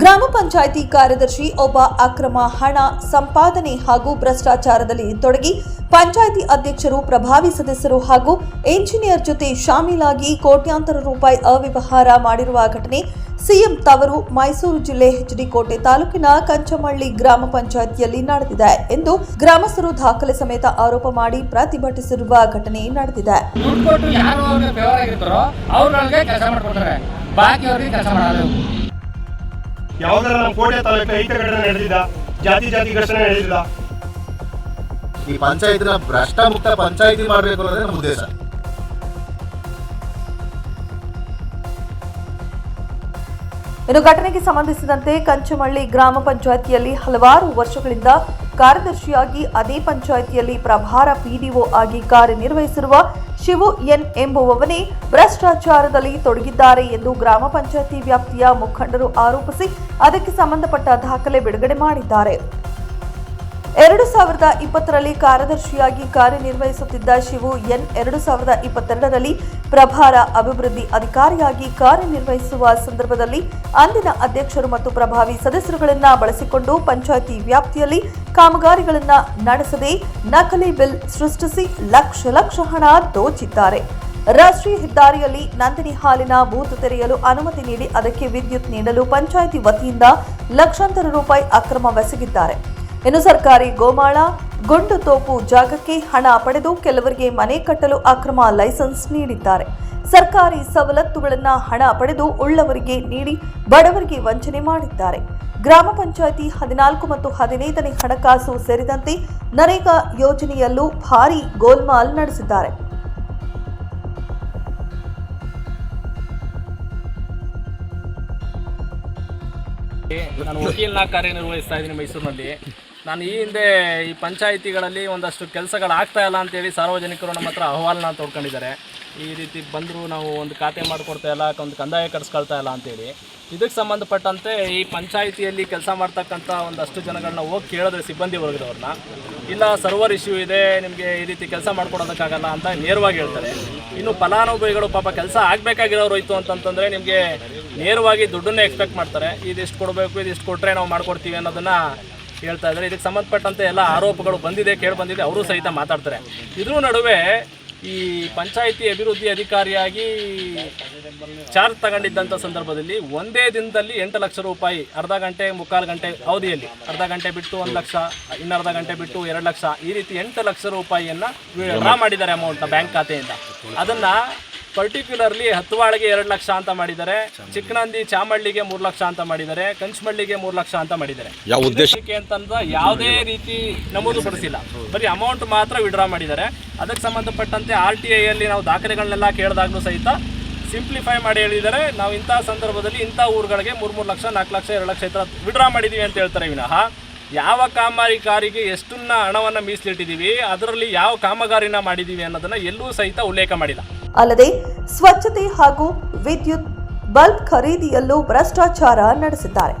ಗ್ರಾಮ ಪಂಚಾಯಿತಿ ಕಾರ್ಯದರ್ಶಿ ಒಬ್ಬ ಅಕ್ರಮ ಹಣ ಸಂಪಾದನೆ ಹಾಗೂ ಭ್ರಷ್ಟಾಚಾರದಲ್ಲಿ ತೊಡಗಿ ಪಂಚಾಯಿತಿ ಅಧ್ಯಕ್ಷರು, ಪ್ರಭಾವಿ ಸದಸ್ಯರು ಹಾಗೂ ಎಂಜಿನಿಯರ್ ಜೊತೆ ಶಾಮೀಲಾಗಿ ಕೋಟ್ಯಾಂತರ ರೂಪಾಯಿ ಅವ್ಯವಹಾರ ಮಾಡಿರುವ ಘಟನೆ ಸಿಎಂ ತವರು ಮೈಸೂರು ಜಿಲ್ಲೆ ಎಚ್ಡಿ ಕೋಟೆ ತಾಲೂಕಿನ ಕಂಚಮಳ್ಳಿ ಗ್ರಾಮ ಪಂಚಾಯಿತಿಯಲ್ಲಿ ನಡೆದಿದೆ ಎಂದು ಗ್ರಾಮಸ್ಥರು ದಾಖಲೆ ಸಮೇತ ಆರೋಪ ಮಾಡಿ ಪ್ರತಿಭಟಿಸಿರುವ ಘಟನೆ ನಡೆದಿದೆ. ಬಾಕಿ ಯಾವ್ದಾರ ನಮ್ಮ ಕೋಟೆ ತಾಲೂಕು ಐಕ್ಯ ಘಟನೆ ನಡೆದಿದ್ದ ಜಾತಿ ಜಾತಿ ಘರ್ಷಣೆ ನಡೆದಿಲ್ಲ ಈ ಪಂಚಾಯತಿನ ಭ್ರಷ್ಟ ಮುಕ್ತ ಪಂಚಾಯತಿ ಮಾಡಬೇಕು ಅನ್ನೋದೇ ನಮ್ಮ ಉದ್ದೇಶ. ಇನ್ನು ಘಟನೆಗೆ ಸಂಬಂಧಿಸಿದಂತೆ ಕಂಚಮಳ್ಳಿ ಗ್ರಾಮ ಪಂಚಾಯತಿಯಲ್ಲಿ ಹಲವಾರು ವರ್ಷಗಳಿಂದ ಕಾರ್ಯದರ್ಶಿಯಾಗಿ ಅದೇ ಪಂಚಾಯಿತಿಯಲ್ಲಿ ಪ್ರಭಾರ ಪಿಡಿಒ ಆಗಿ ಕಾರ್ಯನಿರ್ವಹಿಸಿರುವ ಶಿವು ಎನ್ ಎಂಬುವವನೇ ಭ್ರಷ್ಟಾಚಾರದಲ್ಲಿ ತೊಡಗಿದ್ದಾರೆ ಎಂದು ಗ್ರಾಮ ಪಂಚಾಯಿತಿ ವ್ಯಾಪ್ತಿಯ ಮುಖಂಡರು ಆರೋಪಿಸಿ ಅದಕ್ಕೆ ಸಂಬಂಧಪಟ್ಟ ದಾಖಲೆ ಬಿಡುಗಡೆ ಮಾಡಿದ್ದಾರೆ. ಎರಡು ಸಾವಿರದ ಇಪ್ಪತ್ತರಲ್ಲಿ ಕಾರ್ಯದರ್ಶಿಯಾಗಿ ಕಾರ್ಯನಿರ್ವಹಿಸುತ್ತಿದ್ದ ಶಿವು ಎನ್ ಎರಡು ಸಾವಿರದ ಇಪ್ಪತ್ತೆರಡರಲ್ಲಿ ಪ್ರಭಾರ ಅಭಿವೃದ್ಧಿ ಅಧಿಕಾರಿಯಾಗಿ ಕಾರ್ಯನಿರ್ವಹಿಸುವ ಸಂದರ್ಭದಲ್ಲಿ ಅಂದಿನ ಅಧ್ಯಕ್ಷರು ಮತ್ತು ಪ್ರಭಾವಿ ಸದಸ್ಯರುಗಳನ್ನು ಬಳಸಿಕೊಂಡು ಪಂಚಾಯಿತಿ ವ್ಯಾಪ್ತಿಯಲ್ಲಿ ಕಾಮಗಾರಿಗಳನ್ನ ನಡೆಸದೆ ನಕಲಿ ಬಿಲ್ ಸೃಷ್ಟಿಸಿ ಲಕ್ಷ ಲಕ್ಷ ಹಣ ದೋಚಿದ್ದಾರೆ. ರಾಷ್ಟ್ರೀಯ ಹೆದ್ದಾರಿಯಲ್ಲಿ ನಂದಿನಿ ಹಾಲಿನ ಬೂತ್ ತೆರೆಯಲು ಅನುಮತಿ ನೀಡಿ ಅದಕ್ಕೆ ವಿದ್ಯುತ್ ನೀಡಲು ಪಂಚಾಯಿತಿ ವತಿಯಿಂದ ಲಕ್ಷಾಂತರ ರೂಪಾಯಿ ಅಕ್ರಮವೆಸಗಿದ್ದಾರೆ ಇನ್ನು ಸರ್ಕಾರಿ ಗೋಮಾಳ, ಗುಂಡು ತೋಪು ಜಾಗಕ್ಕೆ ಹಣ ಪಡೆದು ಕೆಲವರಿಗೆ ಮನೆ ಕಟ್ಟಲು ಅಕ್ರಮ ಲೈಸೆನ್ಸ್ ನೀಡಿದ್ದಾರೆ. ಸರ್ಕಾರಿ ಸವಲತ್ತುಗಳನ್ನ ಹಣ ಪಡೆದು ಉಳ್ಳವರಿಗೆ ನೀಡಿ ಬಡವರಿಗೆ ವಂಚನೆ ಮಾಡಿದ್ದಾರೆ. ಗ್ರಾಮ ಪಂಚಾಯಿತಿ ಹದಿನಾಲ್ಕು ಮತ್ತು ಹದಿನೈದನೇ ಹಣಕಾಸು ಸೇರಿದಂತೆ ನರೇಗಾ ಯೋಜನೆಯಲ್ಲೂ ಭಾರಿ ಗೋಲ್ಮಾಲ್ ನಡೆಸಿದ್ದಾರೆ. ನಾನು ವಕೀಲನ ಕಾರ್ಯನಿರ್ವಹಿಸ್ತಾ ಇದ್ದೀನಿ ಮೈಸೂರಿನಲ್ಲಿ. ನಾನು ಈ ಹಿಂದೆ ಈ ಪಂಚಾಯಿತಿಗಳಲ್ಲಿ ಒಂದಷ್ಟು ಕೆಲಸಗಳು ಆಗ್ತಾ ಇಲ್ಲ ಅಂತೇಳಿ ಸಾರ್ವಜನಿಕರು ನಮ್ಮ ಹತ್ರ ಅಹವಾಲನ್ನ ತೊಡ್ಕೊಂಡಿದ್ದಾರೆ. ಈ ರೀತಿ ಬಂದರೂ ನಾವು ಒಂದು ಖಾತೆ ಮಾಡಿಕೊಡ್ತಾ ಇಲ್ಲ, ಒಂದು ಕಂದಾಯ ಕಟ್ಸ್ಕೊಳ್ತಾ ಇಲ್ಲ ಅಂತೇಳಿ. ಇದಕ್ಕೆ ಸಂಬಂಧಪಟ್ಟಂತೆ ಈ ಪಂಚಾಯಿತಿಯಲ್ಲಿ ಕೆಲಸ ಮಾಡ್ತಕ್ಕಂಥ ಒಂದಷ್ಟು ಜನಗಳನ್ನ ಹೋಗಿ ಕೇಳಿದ್ರೆ ಸಿಬ್ಬಂದಿ ವರ್ಗದವ್ರನ್ನ. ಇಲ್ಲ ಸರ್ವರ್ ಇಶ್ಯೂ ಇದೆ, ನಿಮಗೆ ಈ ರೀತಿ ಕೆಲಸ ಮಾಡ್ಕೊಡೋದಕ್ಕಾಗಲ್ಲ ಅಂತ ನೇರವಾಗಿ ಹೇಳ್ತಾರೆ. ಇನ್ನು ಫಲಾನುಭವಿಗಳು ಪಾಪ ಕೆಲಸ ಆಗಬೇಕಾಗಿರೋರು ಇತ್ತು ಅಂತಂತಂದರೆ ನಿಮಗೆ ನೇರವಾಗಿ ದುಡ್ಡನ್ನೇ ಎಕ್ಸ್ಪೆಕ್ಟ್ ಮಾಡ್ತಾರೆ. ಇದಿಷ್ಟು ಕೊಡಬೇಕು, ಇದಿಷ್ಟು ಕೊಟ್ಟರೆ ನಾವು ಮಾಡ್ಕೊಡ್ತೀವಿ ಅನ್ನೋದನ್ನು ಹೇಳ್ತಾ ಇದ್ದಾರೆ. ಇದಕ್ಕೆ ಸಂಬಂಧಪಟ್ಟಂತೆ ಎಲ್ಲ ಆರೋಪಗಳು ಬಂದಿದೆ, ಕೇಳಿ ಬಂದಿದೆ, ಅವರು ಸಹಿತ ಮಾತಾಡ್ತಾರೆ. ಇದ್ರ ನಡುವೆ ಈ ಪಂಚಾಯಿತಿ ಅಭಿವೃದ್ಧಿ ಅಧಿಕಾರಿಯಾಗಿ ಚಾರ್ಜ್ ತಗೊಂಡಿದ್ದಂಥ ಸಂದರ್ಭದಲ್ಲಿ ಒಂದೇ ದಿನದಲ್ಲಿ ಎಂಟು ಲಕ್ಷ ರೂಪಾಯಿ, ಅರ್ಧ ಗಂಟೆ, ಮುಕ್ಕಾಲು ಗಂಟೆ ಅವಧಿಯಲ್ಲಿ, ಅರ್ಧ ಗಂಟೆ ಬಿಟ್ಟು ಒಂದು ಲಕ್ಷ, ಇನ್ನರ್ಧ ಗಂಟೆ ಬಿಟ್ಟು ಎರಡು ಲಕ್ಷ, ಈ ರೀತಿ ಎಂಟು ಲಕ್ಷ ರೂಪಾಯಿಯನ್ನು ಡ್ರಾ ಮಾಡಿದ್ದಾರೆ ಅಮೌಂಟ್ನ ಬ್ಯಾಂಕ್ ಖಾತೆಯಿಂದ. ಅದನ್ನು ಪರ್ಟಿಕ್ಯುಲರ್ಲಿ ಹತ್ತುವಾಳಿಗೆ ಎರಡು ಲಕ್ಷ ಅಂತ ಮಾಡಿದ್ದಾರೆ. ಚಿಕ್ಕನಂದಿ ಚಾಮಳ್ಳಿಗೆ ಮೂರು ಲಕ್ಷ ಅಂತ ಮಾಡಿದ್ದಾರೆ. ಕಂಚಮಳ್ಳಿಗೆ ಮೂರು ಲಕ್ಷ ಅಂತ ಮಾಡಿದ್ದಾರೆ. ಯಾವ ಉದ್ದೇಶಕ್ಕೆ ಅಂತಂದ ಯಾವುದೇ ರೀತಿ ನಮೂದು ಪಡಿಸಿಲ್ಲ. ಬರೀ ಅಮೌಂಟ್ ಮಾತ್ರ ವಿಡ್ರಾ ಮಾಡಿದ್ದಾರೆ. ಅದಕ್ಕೆ ಸಂಬಂಧಪಟ್ಟಂತೆ ಆರ್ ಟಿ ಐಯಲ್ಲಿ ನಾವು ದಾಖಲೆಗಳನ್ನೆಲ್ಲ ಕೇಳಿದಾಗಲೂ ಸಹಿತ ಸಿಂಪ್ಲಿಫೈ ಮಾಡಿ ಹೇಳಿದರೆ ನಾವು ಇಂಥ ಸಂದರ್ಭದಲ್ಲಿ ಇಂಥ ಊರುಗಳಿಗೆ ಮೂರು ಮೂರು ಲಕ್ಷ ನಾಲ್ಕು ಲಕ್ಷ ಎರಡು ಲಕ್ಷ ಈ ಥರ ವಿಡ್ರಾ ಮಾಡಿದ್ದೀವಿ ಅಂತ ಹೇಳ್ತಾರೆ ವಿನಃ. ಯಾವ ಕಾಮಗಾರಿಕಾರಿಗೆ ಎಷ್ಟನ್ನ ಹಣವನ್ನು ಮೀಸಲಿಟ್ಟಿದ್ದೀವಿ ಅದರಲ್ಲಿ ಯಾವ ಕಾಮಗಾರಿನ ಮಾಡಿದ್ದೀವಿ ಅನ್ನೋದನ್ನು ಎಲ್ಲೂ ಸಹಿತ ಉಲ್ಲೇಖ ಮಾಡಿಲ್ಲ. ಅಲ್ಲದೆ ಸ್ವಚ್ಛತೆ ಹಾಗೂ ವಿದ್ಯುತ್ ಬಲ್ಬ್ ಖರೀದಿಯಲ್ಲೂ ಭ್ರಷ್ಟಾಚಾರ ನಡೆಸಿದ್ದಾರೆ.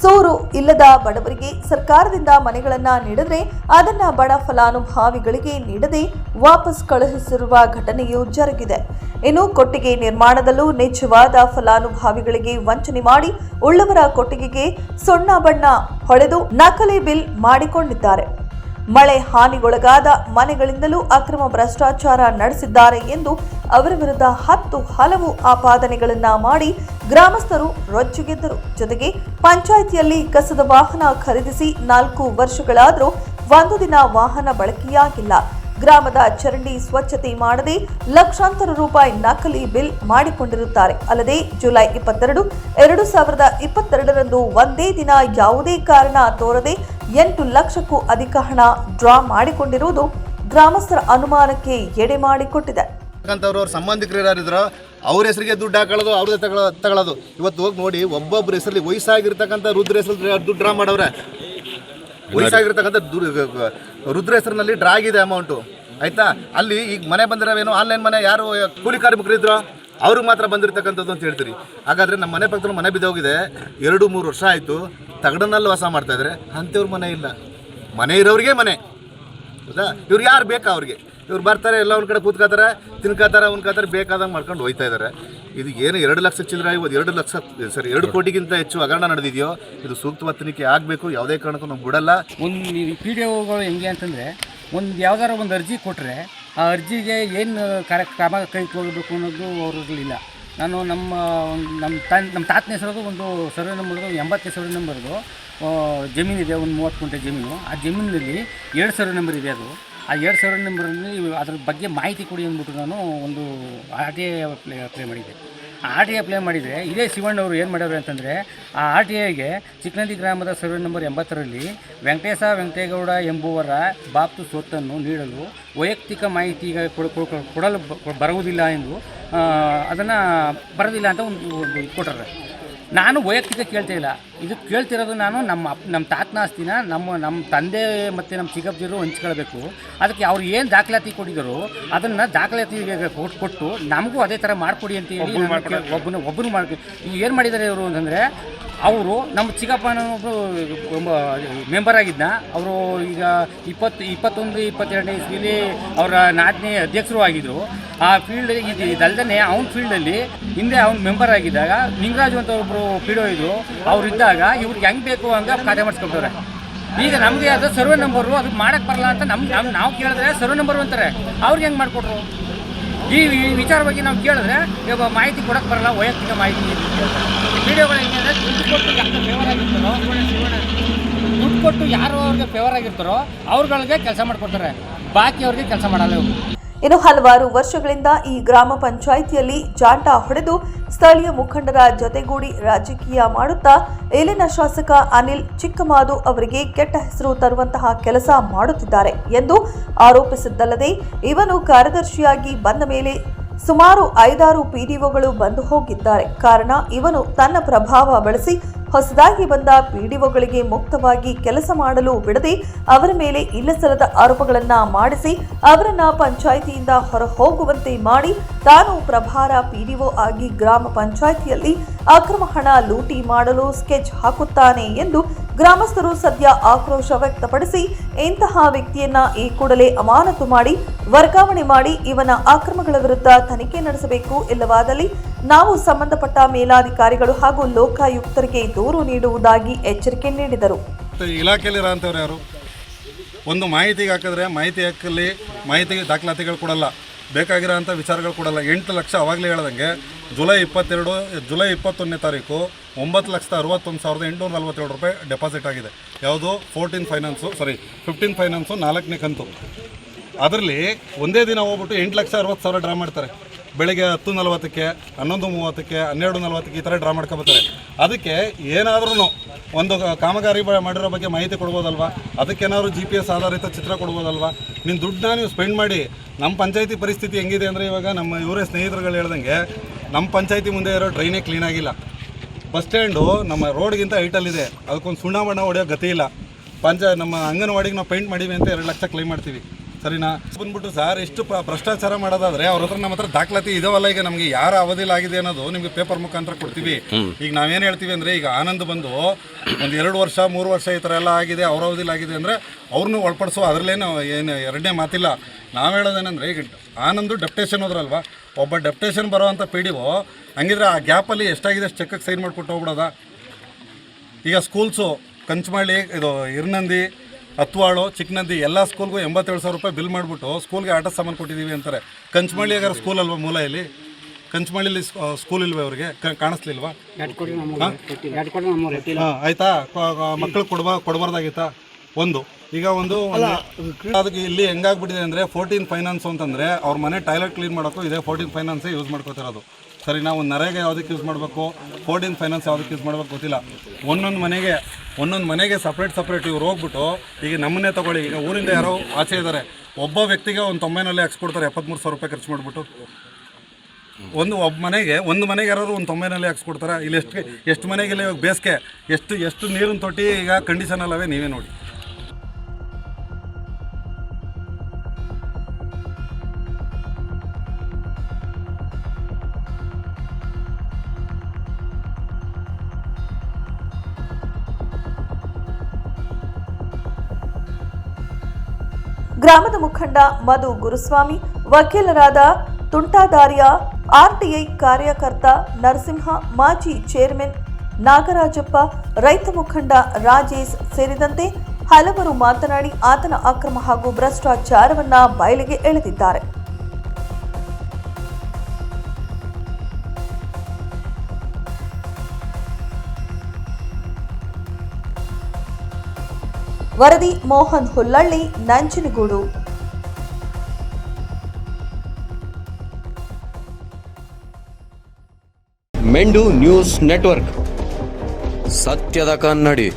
ಸೂರು ಇಲ್ಲದ ಬಡವರಿಗೆ ಸರ್ಕಾರದಿಂದ ಮನೆಗಳನ್ನು ನೀಡಿದ್ರೆ ಅದನ್ನ ಬಡ ಫಲಾನುಭವಿಗಳಿಗೆ ನೀಡದೆ ವಾಪಸ್ ಕಳುಹಿಸಿರುವ ಘಟನೆಯೂ ಜರುಗಿದೆ. ಇನ್ನು ಕೊಟ್ಟಿಗೆ ನಿರ್ಮಾಣದಲ್ಲೂ ನಿಜವಾದ ಫಲಾನುಭವಿಗಳಿಗೆ ವಂಚನೆ ಮಾಡಿ ಉಳ್ಳವರ ಕೊಟ್ಟಿಗೆಗೆ ಸುಣ್ಣ ಬಣ್ಣ ಹೊಡೆದು ನಕಲಿ ಬಿಲ್ ಮಾಡಿಕೊಂಡಿದ್ದಾರೆ. ಮಳೆ ಹಾನಿಗೊಳಗಾದ ಮನೆಗಳಿಂದಲೂ ಅಕ್ರಮ ಭ್ರಷ್ಟಾಚಾರ ನಡೆಸಿದ್ದಾರೆ ಎಂದು ಅವರ ವಿರುದ್ಧ ಹತ್ತು ಹಲವು ಆಪಾದನೆಗಳನ್ನು ಮಾಡಿ ಗ್ರಾಮಸ್ಥರು ರೊಚ್ಚಿಗೆದ್ದರು ಜೊತೆಗೆ ಪಂಚಾಯಿತಿಯಲ್ಲಿ ಕಸದ ವಾಹನ ಖರೀದಿಸಿ ನಾಲ್ಕು ವರ್ಷಗಳಾದರೂ ಒಂದು ದಿನ ವಾಹನ ಬಳಕೆಯಾಗಿಲ್ಲ. ಗ್ರಾಮದ ಚರಂಡಿ ಸ್ವಚ್ಛತೆ ಮಾಡದೆ ಲಕ್ಷಾಂತರ ರೂಪಾಯಿ ನಕಲಿ ಬಿಲ್ ಮಾಡಿಕೊಂಡಿರುತ್ತಾರೆ. ಅಲ್ಲದೆ ಜುಲೈ ಇಪ್ಪತ್ತೆರಡು, ಎರಡು ಸಾವಿರದ ಇಪ್ಪತ್ತೆರಡರಂದು ಒಂದೇ ದಿನ ಯಾವುದೇ ಕಾರಣ ತೋರದೆ ಎಂಟು ಲಕ್ಷಕ್ಕೂ ಅಧಿಕ ಹಣ ಡ್ರಾ ಮಾಡಿಕೊಂಡಿರುವುದು ಗ್ರಾಮಸ್ಥರ ಅನುಮಾನಕ್ಕೆ ಎಡೆ ಮಾಡಿಕೊಟ್ಟಿದೆ. ಅವ್ರ ಸಂಬಂಧಿಕರು ಯಾರಿದ್ರು ಅವ್ರ ಹೆಸರಿಗೆ ದುಡ್ಡು ಹಾಕೊಳ್ಳೋದು ಅವ್ರದ್ದೇ ತಗೊಳ್ಳೋ ತಗೊಳ್ಳೋದು ಇವತ್ತು ಹೋಗಿ ನೋಡಿ ಒಬ್ಬೊಬ್ಬರ ಹೆಸರಲ್ಲಿ ವಯಸ್ಸಾಗಿರ್ತಕ್ಕಂಥ ರುದ್ರ ಹೆಸರಲ್ಲಿ ದುಡ್ಡು ಡ್ರಾ ಮಾಡವ್ರೆ? ವಯಸ್ಸಾಗಿರ್ತಕ್ಕಂಥ ದುರ್- ರುದ್ರ ಹೆಸರಿನಲ್ಲಿ ಡ್ರಾ ಆಗಿದೆ ಅಮೌಂಟು ಆಯ್ತಾ? ಅಲ್ಲಿ ಈಗ ಮನೆ ಬಂದಿರೋವೇನು? ಆನ್ಲೈನ್ ಮನೆ ಯಾರು, ಕೂಲಿ ಕಾರ್ಮಿಕರಿದ್ರು ಅವ್ರಿಗೆ ಮಾತ್ರ ಬಂದಿರತಕ್ಕಂಥದ್ದು ಅಂತ ಹೇಳ್ತೀರಿ. ಹಾಗಾದ್ರೆ ನಮ್ಮ ಮನೆ ಪಕ್ಕದಲ್ಲಿ ಮನೆ ಬಿದ್ದೋಗಿದೆ. ಎರಡು, ಮೂರು ವರ್ಷ ಆಯಿತು. ತಗಡನಲ್ಲಿ ವಾಸ ಮಾಡ್ತಾ ಇದ್ದಾರೆ. ಅಂಥವ್ರ ಮನೆ ಇಲ್ಲ. ಮನೆ ಇರೋರಿಗೆ ಮನೆ. ಹೌದಾ? ಇವ್ರು ಯಾರು ಬೇಕಾ ಅವ್ರಿಗೆ? ಇವ್ರು ಬರ್ತಾರೆ, ಎಲ್ಲ ಒಂದು ಕಡೆ ಕೂತ್ಕೋತಾರೆ ತಿನ್ಕೋತಾರೆ ಉನ್ಕೋತಾರೆ ಬೇಕಾದಂಗೆ ಮಾಡ್ಕೊಂಡು ಹೋಯ್ತಾ ಇದ್ದಾರೆ. ಇದು ಏನು ಎರಡು ಲಕ್ಷ ಚಿಲ್ಲರೆ ಇವತ್ತು ಎರಡು ಲಕ್ಷ, ಸರಿ, ಎರಡು ಕೋಟಿಗಿಂತ ಹೆಚ್ಚು ಹಗರಣ ನಡೆದಿದೆಯೋ, ಇದು ಸೂಕ್ತವಾದ ತನಿಖೆ ಆಗಬೇಕು, ಯಾವುದೇ ಕಾರಣಕ್ಕೂ ನಾವು ಬಿಡಲ್ಲ. ಒಂದು ಪಿ ಡಿ ಒಗಳು ಹೆಂಗೆ ಅಂತಂದರೆ, ಒಂದು ಯಾವ್ದಾರ ಒಂದು ಅರ್ಜಿ ಕೊಟ್ಟರೆ ಆ ಅರ್ಜಿಗೆ ಏನು ಕಾರ್ಯಕ್ರಮ ಕೈಗೊಳ್ಳಬೇಕು ಅನ್ನೋದು ಅವ್ರಲ್ಲಿಲ್ಲ ನಾನು ನಮ್ಮ ನಮ್ಮ ತನ್ ನಮ್ಮ ತಾತನ ಹೆಸರದು ಒಂದು ಸರ್ವೆ ನಂಬರ್ದು ಎಂಬತ್ತನೇ ಸರ್ವೆ ನಂಬರ್ದು ಜಮೀನಿದೆ ಒಂದು ಮೂವತ್ತು ಗುಂಟೆ ಜಮೀನು. ಆ ಜಮೀನಿನಲ್ಲಿ ಎರಡು ಸರ್ವೆ ನಂಬರ್ ಇದೆ ಅದು. ಆ ಎರಡು ಸರ್ವೆ ನಂಬರಲ್ಲಿ ಅದ್ರ ಬಗ್ಗೆ ಮಾಹಿತಿ ಕೊಡಿ ಅಂದ್ಬಿಟ್ಟು ನಾನು ಒಂದು ಆರ್ ಐ ಅಪ್ಲೈ ಅಪ್ಲೈ ಮಾಡಿದ್ದೆ. ಆರ್ ಟಿ ಐ ಅಪ್ಲೈ ಮಾಡಿದರೆ, ಇದೇ ಶಿವಣ್ಣವರು ಏನು ಮಾಡ್ಯಾವ್ರೆ ಅಂತಂದರೆ, ಆ ಆರ್ ಟಿ ಐಗೆ ಚಿಕ್ಕನದಿ ಗ್ರಾಮದ ಸರ್ವೆ ನಂಬರ್ ಎಂಬತ್ತರಲ್ಲಿ ವೆಂಕಟೇಶ ವೆಂಕಟೇಗೌಡ ಎಂಬುವರ ಬಾಪ್ತು ಸ್ವತ್ತನ್ನು ನೀಡಲು ವೈಯಕ್ತಿಕ ಮಾಹಿತಿ ಕೊಡಲು ಬರುವುದಿಲ್ಲ ಎಂದು ಅದನ್ನು ಬರೋದಿಲ್ಲ ಅಂತ ಒಂದು ಕೊಟ್ಟಾರೆ. ನಾನು ವೈಯಕ್ತಿಕ ಕೇಳ್ತಾ ಇಲ್ಲ. ಇದು ಕೇಳ್ತಿರೋದು ನಾನು ನಮ್ಮ ಅಪ್ ನಮ್ಮ ತಾತನ ಆಸ್ತಿನ ನಮ್ಮ ನಮ್ಮ ತಂದೆ ಮತ್ತು ನಮ್ಮ ಚಿಕ್ಕಪ್ಪಜಿರು ಹಂಚ್ಕೊಳ್ಬೇಕು. ಅದಕ್ಕೆ ಅವ್ರು ಏನು ದಾಖಲಾತಿ ಕೊಟ್ಟಿದ್ದಾರೋ ಅದನ್ನು ದಾಖಲಾತಿ ಕೊಟ್ಟು ಕೊಟ್ಟು ನಮಗೂ ಅದೇ ಥರ ಮಾಡಿಕೊಡಿ ಅಂತ ಹೇಳಿ ಒಬ್ಬನು ಒಬ್ಬನು ಒಬ್ಬನ ಒಬ್ಬರು ಮಾಡಿ ಈಗ ಏನು ಮಾಡಿದ್ದಾರೆ ಇವರು ಅಂತಂದರೆ ಅವರು ನಮ್ಮ ಚಿಕ್ಕಪ್ಪನ ಮೆಂಬರ್ ಆಗಿದ್ದ ಅವರು ಈಗ ಇಪ್ಪತ್ತು, ಇಪ್ಪತ್ತೊಂದು, ಇಪ್ಪತ್ತೆರಡನೇ ಇಸ್ವಿಲಿ ಅವರ ನಾಲ್ಕನೇ ಅಧ್ಯಕ್ಷರು ಆಗಿದ್ದರು ಆ ಫೀಲ್ಡ್ ಇದು ಇದಲ್ದೇ ಅವ್ನ ಫೀಲ್ಡಲ್ಲಿ ಹಿಂದೆ ಅವ್ನು ಮೆಂಬರ್ ಆಗಿದ್ದಾಗ ನಿಂಗರಾಜು ಅಂತ ಒಬ್ಬರು ಪಿಡೋ ಇದ್ದರು ಅವ್ರು ಇದ್ದಾಗ ಇವ್ರಿಗೆ ಹೆಂಗೆ ಬೇಕು ಅಂತ ಖಾತೆ ಮಾಡಿಸ್ಕೊಳ್ತಾರೆ ಈಗ ನಮಗೆ ಅದು ಸರ್ವೆ ನಂಬರು ಅದು ಮಾಡಕ್ಕೆ ಬರಲ್ಲ ಅಂತ ನಮ್ಮ ನಾವು ಕೇಳಿದ್ರೆ ಸರ್ವೆ ನಂಬರು ಅಂತಾರೆ. ಅವ್ರಿಗೆ ಹೆಂಗೆ ಮಾಡಿಕೊಟ್ರು? ಈ ವಿಚಾರ ಬಗ್ಗೆ ನಾವು ಕೇಳಿದ್ರೆ ಇವಾಗ ಮಾಹಿತಿ ಕೊಡಕ್ಕೆ ಬರಲ್ಲ, ವೈಯಕ್ತಿಕ ಮಾಹಿತಿ ವಿಡಿಯೋಗಳು ಹೆಂಗಂದ್ರೆ ದುಡ್ಡು ಕೊಟ್ಟು ಯಾರು ಫೇವರ್ ಆಗಿರ್ತಾರೋ ದುಡ್ಡು ಕೊಟ್ಟು ಯಾರು ಅವ್ರಿಗೆ ಫೇವರ್ ಆಗಿರ್ತಾರೋ, ಅವ್ರುಗಳಿಗೆ ಕೆಲಸ ಮಾಡಿಕೊಡ್ತಾರೆ. ಬಾಕಿ ಅವ್ರಿಗೆ ಕೆಲಸ ಮಾಡಲ್ಲ ಇವರು. ಇನ್ನು ಹಲವಾರು ವರ್ಷಗಳಿಂದ ಈ ಗ್ರಾಮ ಪಂಚಾಯಿತಿಯಲ್ಲಿ ಜಾಂಟ ಹೊಡೆದು ಸ್ಥಳೀಯ ಮುಖಂಡರ ಜೊತೆಗೂಡಿ ರಾಜಕೀಯ ಮಾಡುತ್ತಾ ಇಲ್ಲಿನ ಶಾಸಕ ಅನಿಲ್ ಚಿಕ್ಕಮಾದು ಅವರಿಗೆ ಕೆಟ್ಟ ಹೆಸರು ತರುವಂತಹ ಕೆಲಸ ಮಾಡುತ್ತಿದ್ದಾರೆ ಎಂದು ಆರೋಪಿಸಿದ್ದಲ್ಲದೆ ಇವನು ಕಾರ್ಯದರ್ಶಿಯಾಗಿ ಬಂದ ಮೇಲೆ ಸುಮಾರು ಐದಾರು ಪಿಡಿಒಗಳು ಬಂದು ಹೋಗಿದ್ದಾರೆ. ಕಾರಣ ಇವನು ತನ್ನ ಪ್ರಭಾವ ಬಳಸಿ ಹೊಸದಾಗಿ ಬಂದ ಪಿಡಿಒಗಳಿಗೆ ಮುಕ್ತವಾಗಿ ಕೆಲಸ ಮಾಡಲು ಬಿಡದೆ ಅವರ ಮೇಲೆ ಇಲ್ಲಸಲ್ಲದ ಆರೋಪಗಳನ್ನ ಮಾಡಿಸಿ ಅವರನ್ನ ಪಂಚಾಯಿತಿಯಿಂದ ಹೊರ ಹೋಗುವಂತೆ ಮಾಡಿ ತಾನು ಪ್ರಭಾರ ಪಿಡಿಒ ಆಗಿ ಗ್ರಾಮ ಪಂಚಾಯಿತಿಯಲ್ಲಿ ಅಕ್ರಮ ಹಣ ಲೂಟಿ ಮಾಡಲು ಸ್ಕೆಚ್ ಹಾಕುತ್ತಾನೆ ಎಂದು ಗ್ರಾಮಸ್ಥರು ಸದ್ಯ ಆಕ್ರೋಶ ವ್ಯಕ್ತಪಡಿಸಿ ಇಂತಹ ವ್ಯಕ್ತಿಯನ್ನ ಈ ಕೂಡಲೇ ಅಮಾನತು ಮಾಡಿ ವರ್ಗಾವಣೆ ಮಾಡಿ ಇವನ ಅಕ್ರಮಗಳ ವಿರುದ್ಧ ತನಿಖೆ ನಡೆಸಬೇಕು ಇಲ್ಲವಾದಲ್ಲಿ ನಾವು ಸಂಬಂಧಪಟ್ಟ ಮೇಲಾಧಿಕಾರಿಗಳು ಹಾಗೂ ಲೋಕಾಯುಕ್ತರಿಗೆ ದೂರು ನೀಡುವುದಾಗಿ ಎಚ್ಚರಿಕೆ ನೀಡಿದರು. ಇಲಾಖೆಯಲ್ಲಿರುವಂಥವ್ರು ಯಾರು? ಒಂದು ಮಾಹಿತಿಗೆ ಹಾಕಿದ್ರೆ ಮಾಹಿತಿ ಹಾಕಲಿ ಮಾಹಿತಿ ದಾಖಲಾತಿಗಳು ಕೊಡಲ್ಲ. ಬೇಕಾಗಿರೋಂಥ ವಿಚಾರಗಳು ಕೊಡಲ್ಲ. ಎಂಟು ಲಕ್ಷ ಅವಾಗಲೇ ಹೇಳ್ದಂಗೆ ಜುಲೈ ಇಪ್ಪತ್ತೆರಡು, ಜುಲೈ ಇಪ್ಪತ್ತೊಂದನೇ ತಾರೀಕು ಒಂಬತ್ತು ಲಕ್ಷದ ಅರವತ್ತೊಂದು ಸಾವಿರದ ಎಂಟುನೂರ ನಲ್ವತ್ತೇಳು ರೂಪಾಯಿ ಡೆಪಾಸಿಟ್ ಆಗಿದೆ. ಯಾವುದು? Fourteen finance sorry fifteen finance ನಾಲ್ಕನೇ ಕಂತು. ಅದರಲ್ಲಿ ಒಂದೇ ದಿನ ಹೋಗ್ಬಿಟ್ಟು ಎಂಟು ಲಕ್ಷ ಅರವತ್ತು ಸಾವಿರ ಡ್ರಾ ಮಾಡ್ತಾರೆ. ಬೆಳಗ್ಗೆ ಹತ್ತು ನಲ್ವತ್ತಕ್ಕೆ, ಹನ್ನೊಂದು ಮೂವತ್ತಕ್ಕೆ, ಹನ್ನೆರಡು ನಲ್ವತ್ತಕ್ಕೆ ಈ ಥರ ಡ್ರಾ ಮಾಡ್ಕೊಬರ್ತಾರೆ ಅದಕ್ಕೆ ಏನಾದ್ರೂ ಒಂದು ಕಾಮಗಾರಿ ಮಾಡಿರೋ ಬಗ್ಗೆ ಮಾಹಿತಿ ಕೊಡ್ಬೋದಲ್ವಾ? ಅದಕ್ಕೇನಾದ್ರು ಜಿ ಪಿ ಎಸ್ ಆಧಾರಿತ ಚಿತ್ರ ಕೊಡ್ಬೋದಲ್ವಾ? ನಿಮ್ಮ ದುಡ್ಡನ್ನ ನೀವು ಸ್ಪೆಂಡ್ ಮಾಡಿ ನಮ್ಮ ಪಂಚಾಯತಿ ಪರಿಸ್ಥಿತಿ ಹೆಂಗಿದೆ ಅಂದರೆ ಇವಾಗ ನಮ್ಮ ಇವರೇ ಸ್ನೇಹಿತರುಗಳು ಹೇಳ್ದಂಗೆ ನಮ್ಮ ಪಂಚಾಯತಿ ಮುಂದೆ ಇರೋ ಡ್ರೈನೇ ಕ್ಲೀನ್ ಆಗಿಲ್ಲ. ಬಸ್ ಸ್ಟ್ಯಾಂಡು ನಮ್ಮ ರೋಡ್ಗಿಂತ ಹೈಟಲ್ಲಿದೆ ಅದಕ್ಕೊಂದು ಸುಣ್ಣ ಬಣ್ಣ ಹೊಡೆಯೋ ಗತಿ ಇಲ್ಲ. ಪಂಚ ನಮ್ಮ ಅಂಗನವಾಡಿಗೆ ನಾವು ಪೇಂಟ್ ಮಾಡೀವಿ ಅಂತ ಎರಡು ಲಕ್ಷ ಕ್ಲೈಮ್ ಮಾಡ್ತೀವಿ. ಸರಿನಾ? ಬಂದ್ಬಿಟ್ಟು ಸರ್ ಎಷ್ಟು ಭ್ರಷ್ಟಾಚಾರ ಮಾಡೋದಾದ್ರೆ ಅವ್ರ ಹತ್ರ ನಮ್ಮ ಹತ್ರ ದಾಖಲಾತಿ ಇದಾವಲ್ಲ ಈಗ ನಮಗೆ ಯಾರ ಅವಧಿಲಾಗಿದೆ ಅನ್ನೋದು ನಿಮಗೆ ಪೇಪರ್ ಮುಖಾಂತರ ಕೊಡ್ತೀವಿ. ಈಗ ನಾವೇನು ಹೇಳ್ತೀವಿ ಅಂದರೆ ಈಗ ಆನಂದ್ ಬಂದು ಒಂದು ಎರಡು ವರ್ಷ ಮೂರು ವರ್ಷ ಈ ಥರ ಎಲ್ಲ ಆಗಿದೆ ಅವ್ರ ಅವಧಿಲಾಗಿದೆ ಅಂದರೆ ಅವ್ರನ್ನೂ ಒಳಪಡಿಸೋ ಅದ್ರಲ್ಲೇನು ಏನು ಎರಡನೇ ಮಾತಿಲ್ಲ. ನಾವು ಹೇಳೋದೇನಂದ್ರೆ ಈಗ ಆನಂದು ಡೆಪ್ಟೇಷನ್ ಹೋದ್ರಲ್ವಾ? ಒಬ್ಬ ಡೆಪ್ಟೇಷನ್ ಬರೋವಂಥ ಪಿ ಡಿ ಒ ಹಂಗಿದ್ರೆ ಆ ಗ್ಯಾಪಲ್ಲಿ ಎಷ್ಟಾಗಿದೆ ಅಷ್ಟು ಚೆಕ್ಕಕ್ಕೆ ಸೈನ್ ಮಾಡಿಕೊಟ್ಟು ಹೋಗ್ಬಿಡೋದಾ? ಈಗ ಸ್ಕೂಲ್ಸು ಕಂಚಮಳ್ಳಿ ಇದು ಇರ್ನಂದಿ ಹತ್ವಾಳು ಚಿಕ್ಕನಂದಿ ಎಲ್ಲ ಸ್ಕೂಲ್ಗೂ ಎಂಬತ್ತೇಳು ಸಾವಿರ ರೂಪಾಯಿ ಬಿಲ್ ಮಾಡಿಬಿಟ್ಟು ಸ್ಕೂಲ್ಗೆ ಆಟ ಸಾಮಾನು ಕೊಟ್ಟಿದ್ದೀವಿ ಅಂತಾರೆ. ಕಂಚಮಾಳಿ ಆಗಾರ ಸ್ಕೂಲ್ ಅಲ್ವಾ ಮೂಲ ಇಲ್ಲಿ? ಕಂಚಮಳ್ಳಿಲಿ ಸ್ಕೂಲ್ ಇಲ್ವಾ ಅವರಿಗೆ? ಕಾಣಿಸ್ಲಿಲ್ವಾ? ಹಾಂ? ಆಯ್ತಾ? ಮಕ್ಕಳು ಕೊಡ್ಬಾ ಕೊಡಬಾರ್ದಾಗಿತ್ತಾ ಒಂದು. ಈಗ ಒಂದು ಅದಕ್ಕೆ ಇಲ್ಲಿ ಹೆಂಗಾಗ್ಬಿಟ್ಟಿದೆ ಅಂದರೆ ಫೋರ್ಟೀನ್ ಫೈನಾನ್ಸ್ ಅಂತಂದರೆ ಅವ್ರ ಮನೆ ಟಾಯ್ಲೆಟ್ ಕ್ಲೀನ್ ಮಾಡೋಕ್ಕೂ ಇದೇ ಫೋರ್ಟೀನ್ ಫೈನಾನ್ಸೇ ಯೂಸ್ ಮಾಡ್ಕೋತಿರೋದು. ಸರಿ, ನಾವು ನರೇಗೆ ಯಾವುದಕ್ಕೆ ಯೂಸ್ ಮಾಡಬೇಕು? ಫೋರ್ಟೀನ್ ಫೈನಾನ್ಸ್ ಯಾವುದಕ್ಕೆ ಯೂಸ್ ಮಾಡಬೇಕು ಗೊತ್ತಿಲ್ಲ. ಒಂದೊಂದು ಮನೆಗೆ ಒಂದೊಂದು ಮನೆಗೆ ಸಪ್ರೇಟ್ ಸಪ್ರೇಟ್ ಇವ್ರು ಹೋಗ್ಬಿಟ್ಟು ಈಗ ನಮ್ಮನ್ನೇ ತಗೊಳ್ಳಿ. ಈಗ ಊರಿಂದ ಯಾರೋ ಆಚೆ ಇದ್ದಾರೆ ಒಬ್ಬ ವ್ಯಕ್ತಿಗೆ ಒಂದು ತೊಂಬೈನಲ್ಲಿ ಹಾಕ್ಸ್ಕೊಡ್ತಾರೆ ಎಪ್ಪತ್ತ್ಮೂರು ಸಾವಿರ ರೂಪಾಯಿ ಖರ್ಚು ಮಾಡಿಬಿಟ್ಟು. ಒಂದು ಒಬ್ಬ ಮನೆಗೆ, ಒಂದು ಮನೆಗೆ ಯಾರಾದ್ರು ಒಂದು ತೊಂಬೈನಲ್ಲಿ ಹಾಕ್ಸ್ಕೊಡ್ತಾರೆ? ಇಲ್ಲಿ ಎಷ್ಟು ಎಷ್ಟು ಮನೆಗೆ ಇವಾಗ ಬೇಸಿಗೆ? ಎಷ್ಟು ಎಷ್ಟು ನೀರಿನ ತೊಟ್ಟಿ ಈಗ ಕಂಡೀಷನ್ ಅಲ್ಲವೇ ನೀವೇ ನೋಡಿ. ಗ್ರಾಮದ ಮುಖಂಡ ಮಧು ಗುರುಸ್ವಾಮಿ, ವಕೀಲರಾದ ತುಂಟಾದಾರ್ಯ, ಆರ್ಟಿಐ ಕಾರ್ಯಕರ್ತ ನರಸಿಂಹ, ಮಾಜಿ ಚೇರ್ಮನ್ ನಾಗರಾಜಪ್ಪ, ರೈತ ಮುಖಂಡ ರಾಜೇಶ್ ಸೇರಿದಂತೆ ಹಲವರು ಮಾತನಾಡಿ ಆತನ ಅಕ್ರಮ ಹಾಗೂ ಭ್ರಷ್ಟಾಚಾರವನ್ನ ಬಯಲಿಗೆ ಎಳೆದಿದ್ದಾರೆ. ವರದಿ ಮೋಹನ್ ಹುಲ್ಲಳ್ಳಿ ನಂಜನಗೂಡು. ಮೆಂಡು ನ್ಯೂಸ್ ನೆಟ್ವರ್ಕ್. ಸತ್ಯದ ಕನ್ನಡಿ.